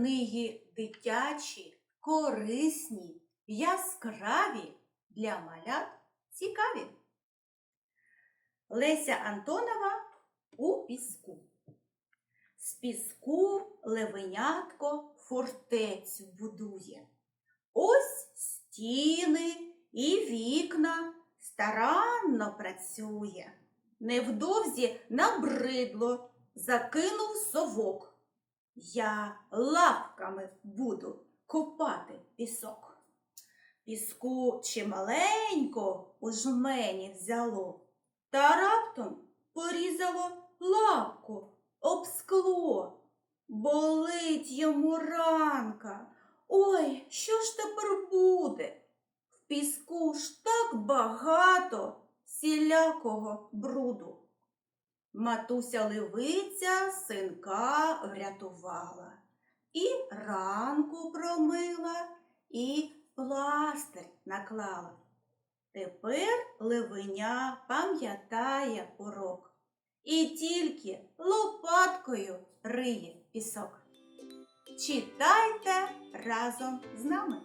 книги дитячі, корисні, яскраві, для малят цікаві. Леся Антонова у піску. З піску левенятко фортецю будує. Ось стіни і вікна старанно працює. Невдовзі набридло, закинув совок. Я лапками буду копати пісок. Піску чималенько у жмені взяло, та раптом порізало лапку об скло. Болить йому ранка. Ой, що ж тепер буде? В піску ж так багато сілякого бруду. Матуся левиця синка врятувала, і ранку промила, і пластир наклала. Тепер левеня пам'ятає урок і тільки лопаткою риє пісок. Читайте разом з нами.